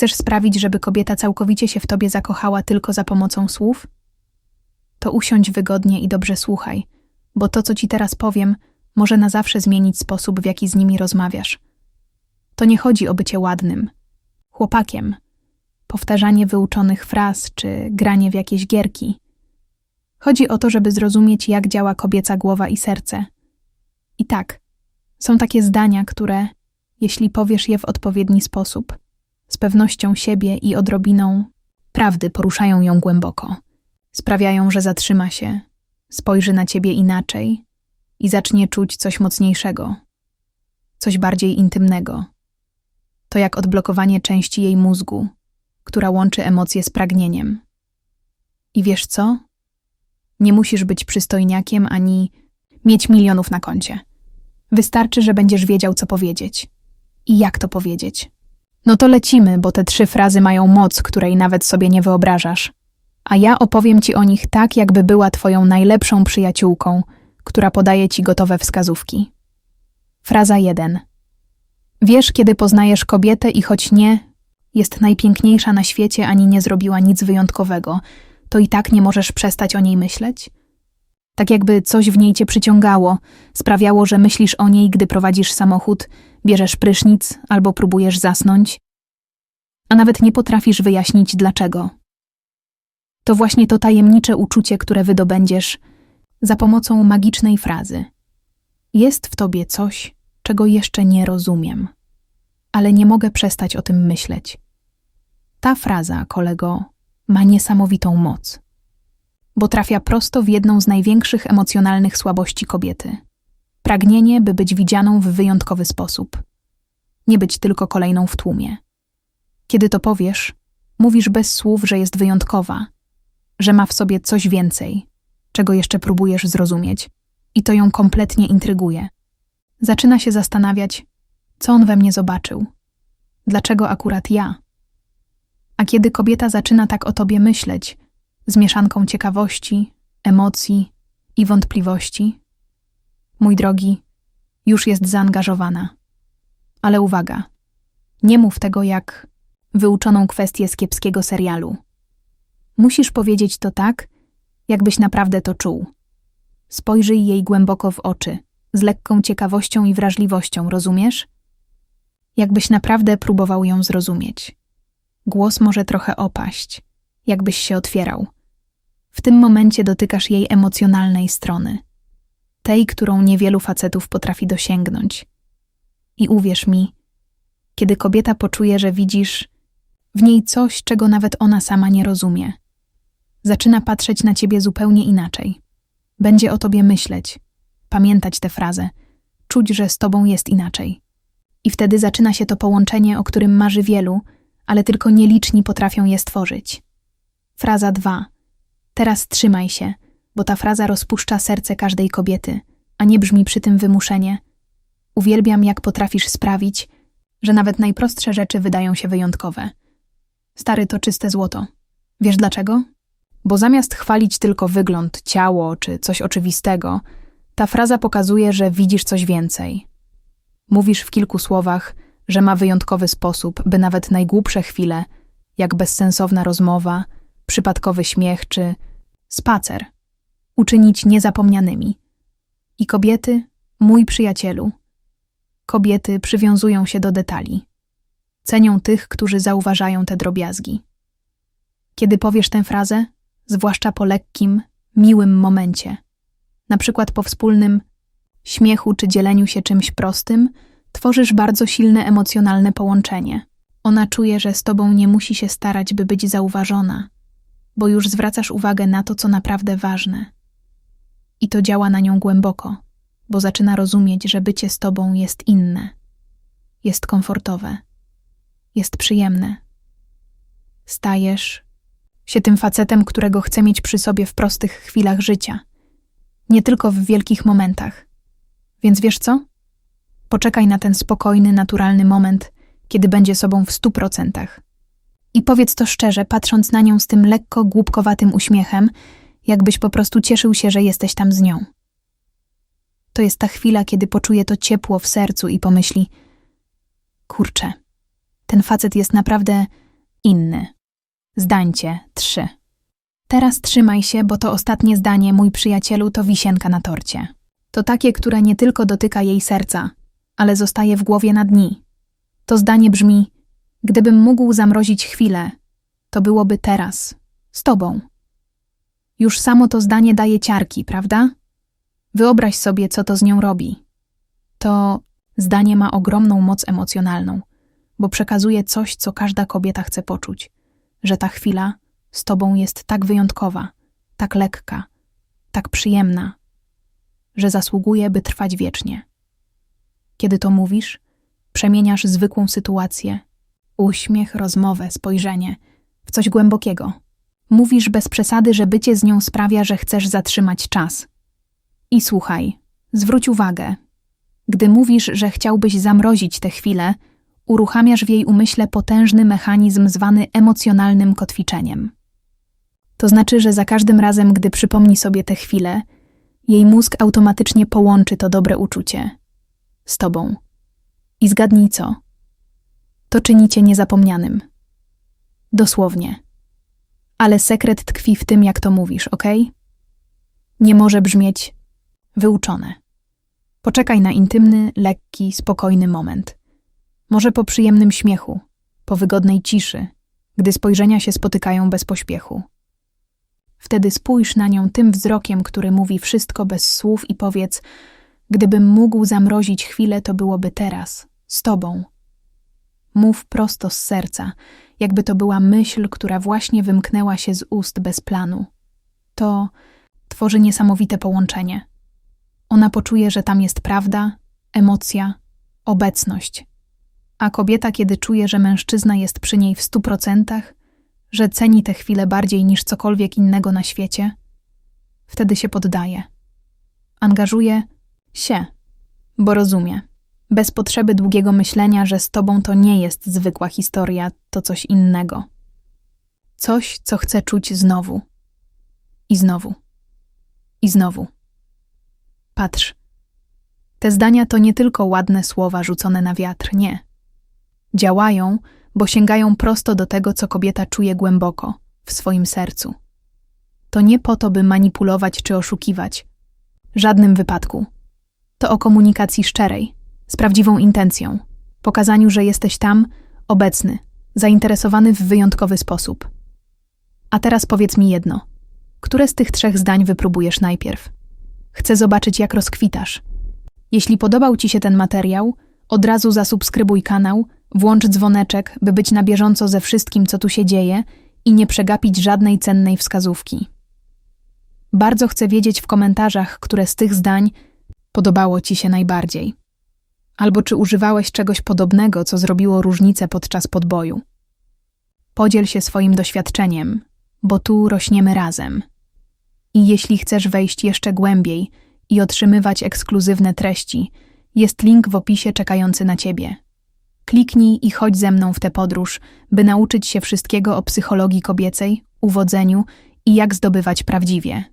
Chcesz sprawić, żeby kobieta całkowicie się w tobie zakochała tylko za pomocą słów? To usiądź wygodnie i dobrze słuchaj, bo to, co ci teraz powiem, może na zawsze zmienić sposób, w jaki z nimi rozmawiasz. To nie chodzi o bycie ładnym, chłopakiem, powtarzanie wyuczonych fraz czy granie w jakieś gierki. Chodzi o to, żeby zrozumieć, jak działa kobieca głowa i serce. I tak, są takie zdania, które, jeśli powiesz je w odpowiedni sposób, z pewnością siebie i odrobiną prawdy poruszają ją głęboko. Sprawiają, że zatrzyma się, spojrzy na ciebie inaczej i zacznie czuć coś mocniejszego, coś bardziej intymnego. To jak odblokowanie części jej mózgu, która łączy emocje z pragnieniem. I wiesz co? Nie musisz być przystojniakiem ani mieć milionów na koncie. Wystarczy, że będziesz wiedział, co powiedzieć. I jak to powiedzieć. No to lecimy, bo te trzy frazy mają moc, której nawet sobie nie wyobrażasz. A ja opowiem ci o nich tak, jakby była twoją najlepszą przyjaciółką, która podaje ci gotowe wskazówki. Fraza 1. Wiesz, kiedy poznajesz kobietę i choć nie jest najpiękniejsza na świecie ani nie zrobiła nic wyjątkowego, to i tak nie możesz przestać o niej myśleć? Tak jakby coś w niej cię przyciągało, sprawiało, że myślisz o niej, gdy prowadzisz samochód, bierzesz prysznic albo próbujesz zasnąć, a nawet nie potrafisz wyjaśnić dlaczego. To właśnie to tajemnicze uczucie, które wydobędziesz za pomocą magicznej frazy. Jest w tobie coś, czego jeszcze nie rozumiem, ale nie mogę przestać o tym myśleć. Ta fraza, kolego, ma niesamowitą moc bo trafia prosto w jedną z największych emocjonalnych słabości kobiety pragnienie, by być widzianą w wyjątkowy sposób, nie być tylko kolejną w tłumie. Kiedy to powiesz, mówisz bez słów, że jest wyjątkowa, że ma w sobie coś więcej, czego jeszcze próbujesz zrozumieć, i to ją kompletnie intryguje. Zaczyna się zastanawiać, co on we mnie zobaczył, dlaczego akurat ja. A kiedy kobieta zaczyna tak o tobie myśleć, z mieszanką ciekawości, emocji i wątpliwości. Mój drogi, już jest zaangażowana. Ale uwaga, nie mów tego jak wyuczoną kwestię z kiepskiego serialu. Musisz powiedzieć to tak, jakbyś naprawdę to czuł. Spojrzyj jej głęboko w oczy, z lekką ciekawością i wrażliwością, rozumiesz? Jakbyś naprawdę próbował ją zrozumieć. Głos może trochę opaść, jakbyś się otwierał. W tym momencie dotykasz jej emocjonalnej strony, tej, którą niewielu facetów potrafi dosięgnąć. I uwierz mi, kiedy kobieta poczuje, że widzisz w niej coś, czego nawet ona sama nie rozumie, zaczyna patrzeć na ciebie zupełnie inaczej. Będzie o tobie myśleć, pamiętać tę frazę, czuć, że z tobą jest inaczej. I wtedy zaczyna się to połączenie, o którym marzy wielu, ale tylko nieliczni potrafią je stworzyć. Fraza 2. Teraz trzymaj się, bo ta fraza rozpuszcza serce każdej kobiety, a nie brzmi przy tym wymuszenie. Uwielbiam, jak potrafisz sprawić, że nawet najprostsze rzeczy wydają się wyjątkowe. Stary to czyste złoto. Wiesz dlaczego? Bo zamiast chwalić tylko wygląd, ciało czy coś oczywistego, ta fraza pokazuje, że widzisz coś więcej. Mówisz w kilku słowach, że ma wyjątkowy sposób, by nawet najgłupsze chwile, jak bezsensowna rozmowa, przypadkowy śmiech czy spacer uczynić niezapomnianymi. I kobiety, mój przyjacielu, kobiety przywiązują się do detali. Cenią tych, którzy zauważają te drobiazgi. Kiedy powiesz tę frazę, zwłaszcza po lekkim, miłym momencie, na przykład po wspólnym śmiechu czy dzieleniu się czymś prostym, tworzysz bardzo silne emocjonalne połączenie. Ona czuje, że z tobą nie musi się starać, by być zauważona, bo już zwracasz uwagę na to, co naprawdę ważne. I to działa na nią głęboko, bo zaczyna rozumieć, że bycie z tobą jest inne, jest komfortowe, jest przyjemne. Stajesz się tym facetem, którego chce mieć przy sobie w prostych chwilach życia, nie tylko w wielkich momentach. Więc wiesz co? Poczekaj na ten spokojny, naturalny moment, kiedy będzie sobą w stu procentach. I powiedz to szczerze, patrząc na nią z tym lekko głupkowatym uśmiechem, jakbyś po prostu cieszył się, że jesteś tam z nią. To jest ta chwila, kiedy poczuje to ciepło w sercu i pomyśli: Kurczę, ten facet jest naprawdę Inny. Zdańcie. Trzy. Teraz trzymaj się, bo to ostatnie zdanie, mój przyjacielu, to wisienka na torcie. To takie, które nie tylko dotyka jej serca, ale zostaje w głowie na dni. To zdanie brzmi: Gdybym mógł zamrozić chwilę, to byłoby teraz, z tobą. Już samo to zdanie daje ciarki, prawda? Wyobraź sobie, co to z nią robi. To zdanie ma ogromną moc emocjonalną, bo przekazuje coś, co każda kobieta chce poczuć, że ta chwila z tobą jest tak wyjątkowa, tak lekka, tak przyjemna, że zasługuje, by trwać wiecznie. Kiedy to mówisz, przemieniasz zwykłą sytuację, uśmiech, rozmowę, spojrzenie w coś głębokiego. Mówisz bez przesady, że bycie z nią sprawia, że chcesz zatrzymać czas. I słuchaj, zwróć uwagę. Gdy mówisz, że chciałbyś zamrozić tę chwilę, uruchamiasz w jej umyśle potężny mechanizm zwany emocjonalnym kotwiczeniem. To znaczy, że za każdym razem, gdy przypomni sobie tę chwilę, jej mózg automatycznie połączy to dobre uczucie z tobą. I zgadnij co? To czyni cię niezapomnianym. Dosłownie. Ale sekret tkwi w tym, jak to mówisz, ok? Nie może brzmieć wyuczone. Poczekaj na intymny, lekki, spokojny moment. Może po przyjemnym śmiechu, po wygodnej ciszy, gdy spojrzenia się spotykają bez pośpiechu. Wtedy spójrz na nią tym wzrokiem, który mówi wszystko bez słów i powiedz: Gdybym mógł zamrozić chwilę, to byłoby teraz, z tobą. Mów prosto z serca, jakby to była myśl, która właśnie wymknęła się z ust bez planu. To tworzy niesamowite połączenie. Ona poczuje, że tam jest prawda, emocja, obecność. A kobieta, kiedy czuje, że mężczyzna jest przy niej w stu procentach, że ceni tę chwilę bardziej niż cokolwiek innego na świecie, wtedy się poddaje. Angażuje się, bo rozumie, bez potrzeby długiego myślenia, że z tobą to nie jest zwykła historia, to coś innego. Coś, co chce czuć znowu. I znowu. I znowu. Patrz. Te zdania to nie tylko ładne słowa rzucone na wiatr, nie. Działają, bo sięgają prosto do tego, co kobieta czuje głęboko, w swoim sercu. To nie po to, by manipulować czy oszukiwać. Żadnym wypadku. To o komunikacji szczerej, z prawdziwą intencją, pokazaniu, że jesteś tam, obecny, zainteresowany w wyjątkowy sposób. A teraz powiedz mi jedno. Które z tych trzech zdań wypróbujesz najpierw? Chcę zobaczyć, jak rozkwitasz. Jeśli podobał Ci się ten materiał, od razu zasubskrybuj kanał, włącz dzwoneczek, by być na bieżąco ze wszystkim, co tu się dzieje i nie przegapić żadnej cennej wskazówki. Bardzo chcę wiedzieć w komentarzach, które z tych zdań podobało Ci się najbardziej. Albo czy używałeś czegoś podobnego, co zrobiło różnicę podczas podboju. Podziel się swoim doświadczeniem, bo tu rośniemy razem. I jeśli chcesz wejść jeszcze głębiej i otrzymywać ekskluzywne treści, jest link w opisie czekający na Ciebie. Kliknij i chodź ze mną w tę podróż, by nauczyć się wszystkiego o psychologii kobiecej, uwodzeniu i jak zdobywać prawdziwie.